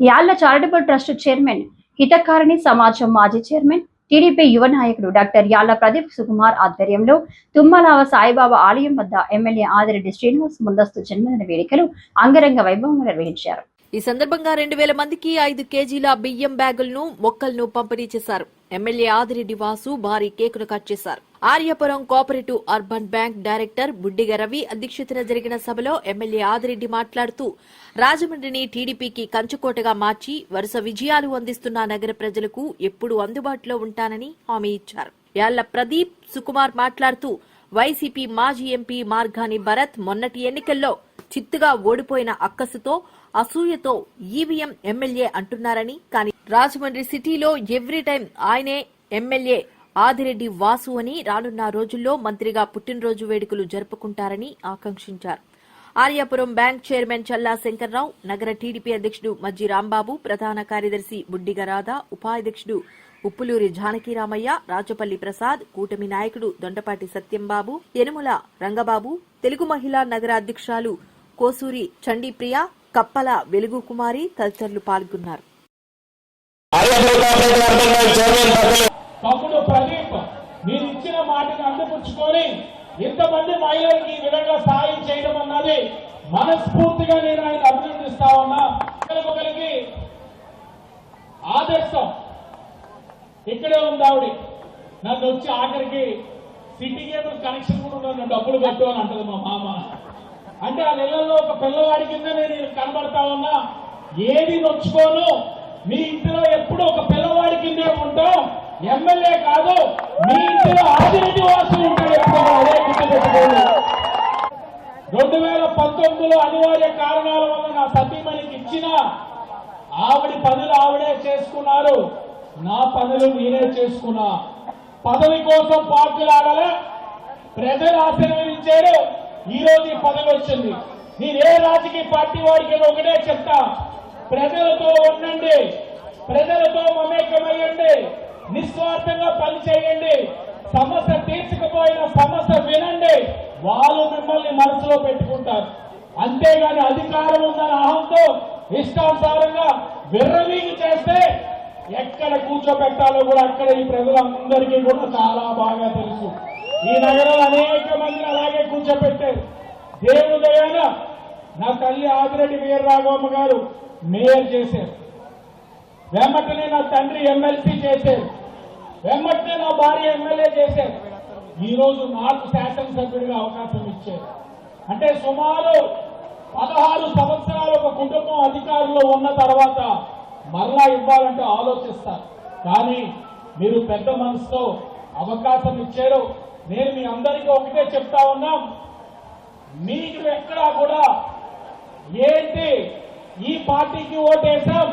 Yalla charitable trust chairman Hitakarini Samajam మాజీ chairman TDP యువ నాయకుడు డాక్టర్ యాళ్ళ ప్రదీప్ సుకుమార్ ఆధ్వర్యంలో తుమ్మలావ సాయిబాబా ఆలయం వద్ద ఎమ్మెల్యే ఆదిరెడ్డి శ్రీనివాస్ ముందస్తు జన్మదిన వేడుకలు అంగరంగ వైభవంగా నిర్వహించారు. ఈ సందర్భంగా రెండు వేల మందికి ఐదు కేజీల బియ్యం బ్యాగులను మొక్కలను పంపిణీ చేశారు. ఎమ్మెల్యే ఆదిరెడ్డి వాసు భారీ కేకును కట్ చేశారు. Aryapuram cooperative urban bank director Buddiga Ravi అధ్యక్షతన జరిగిన సభలో ఎమ్మెల్యే ఆదిరెడ్డి మాట్లాడుతూ రాజమండ్రిని టీడీపీకి కంచుకోటగా మార్చి వరుస విజయాలు అందిస్తున్న నగర ప్రజలకు ఎప్పుడూ అందుబాటులో ఉంటానని హామీ ఇచ్చారు. యాళ్ళ ప్రదీప్ సుకుమార్ మాట్లాడుతూ వైసీపీ మాజీ ఎంపీ మార్గాని భరత్ మొన్నటి ఎన్నికల్లో చిత్తుగా ఓడిపోయిన అక్కసుతో అసూయతో ఈవీఎం ఎమ్మెల్యే అంటున్నారని కానీ రాజమండ్రి సిటీలో ఎవ్రీ టైం ఆయనే ఎమ్మెల్యే ఆదిరెడ్డి వాసు అని రానున్న రోజుల్లో మంత్రిగా పుట్టినరోజు వేడుకలు జరుపుకుంటారని ఆకాంక్షించారు. ఆర్యాపురం బ్యాంక్ చైర్మన్ చల్లా శంకర్రావు నగర టీడీపీ అధ్యక్షుడు మజ్జి రాంబాబు ప్రధాన కార్యదర్శి బుడ్డిగ రాధా ఉపాధ్యక్షుడు ఉప్పులూరి జానకిరామయ్య రాజపల్లి ప్రసాద్ కూటమి నాయకుడు దొండపాటి సత్యంబాబు యనుమల రంగబాబు తెలుగు మహిళా నగర అధ్యక్షురాలు కోసూరి చండీప్రియ కప్పల వెలుగు కుమారి తదితరులు పాల్గొన్నారు. తమ్ముడు ప్రదీప్ మీరు ఇచ్చిన మాటని అందిపుచ్చుకొని ఇంతమంది మహిళలకి ఈ విధంగా సాయం చేయడం అన్నది మనస్ఫూర్తిగా నేను ఆయన అభినందిస్తా ఉన్నా. ఒకరికి ఆదర్శం. ఇక్కడే ఉంది ఆవిడ. నన్ను వచ్చి ఆఖరికి సిటీ కేబుల్ కనెక్షన్ కూడా నన్ను డబ్బులు కట్టు అని అంటది మా మామ. అంటే ఆ నెలల్లో ఒక పిల్లవాడి కింద నేను కనబడతా ఉన్నా ఏది నొచ్చుకోను మీ ఇంటిలో ఎప్పుడు ఒక పిల్లవాడి కిందే ఉంటాం ఎమ్మెల్యే కాదు మీ ఇంటిలో ఆదిరెడ్డి వాసులు ఉంటాడు ఎప్పుడు అదే గుర్తుపెట్టుకోండి. రెండు వేల పంతొమ్మిదిలో అనివార్య కారణాల వల్ల నా సతీమణికి ఇచ్చిన ఆవిడ పనులు ఆవిడే చేసుకున్నారు నా పనులు నేనే చేసుకున్నా. పదవి కోసం పార్టీలు ఆడలే? ప్రజలు ఆశీర్వదించారు. ఈ రోజు ఈ పదవి వచ్చింది. నేను ఏ రాజకీయ పార్టీ వాడికి ఒకటే చెప్తా. ప్రజలతో ఉండండి. ప్రజలతో మమేకమయ్యండి. నిస్వార్థంగా పనిచేయండి. సమస్య తీర్చకపోయిన సమస్య వినండి. వాళ్ళు మిమ్మల్ని మనసులో పెట్టుకుంటారు. అంతేగాని అధికారం ఉందని అహంతో ఇష్టానుసారంగా విర్రవీగి చేస్తే ఎక్కడ కూర్చోబెట్టాలో కూడా అక్కడ ఈ ప్రజలందరికీ కూడా చాలా బాగా తెలుసు. ఈ నగరం అనేక మంది అలాగే కూర్చోబెట్టారు. దేవుడు దయాన నా తల్లి ఆదిరెడ్డి వీరరాఘవమ్మ గారు మేయర్ చేశారు. వెమ్మటనే నా తండ్రి ఎమ్మెల్సీ చేశారు. వెమ్మటనే నా భార్య ఎమ్మెల్యే చేశారు. ఈరోజు నాకు శాసనసభ్యుడిగా అవకాశం ఇచ్చారు. అంటే సుమారు పదహారు సంవత్సరాలు ఒక కుటుంబం అధికారంలో ఉన్న తర్వాత మరలా ఇవ్వాలంటే ఆలోచిస్తారు. కానీ మీరు పెద్ద మనసుతో అవకాశం ఇచ్చారు. నేను మీ అందరికీ ఒకటే చెప్తా ఉన్నాం. మీకు ఎక్కడా కూడా ఏంటి? ఈ పార్టీకి ఓటేసాం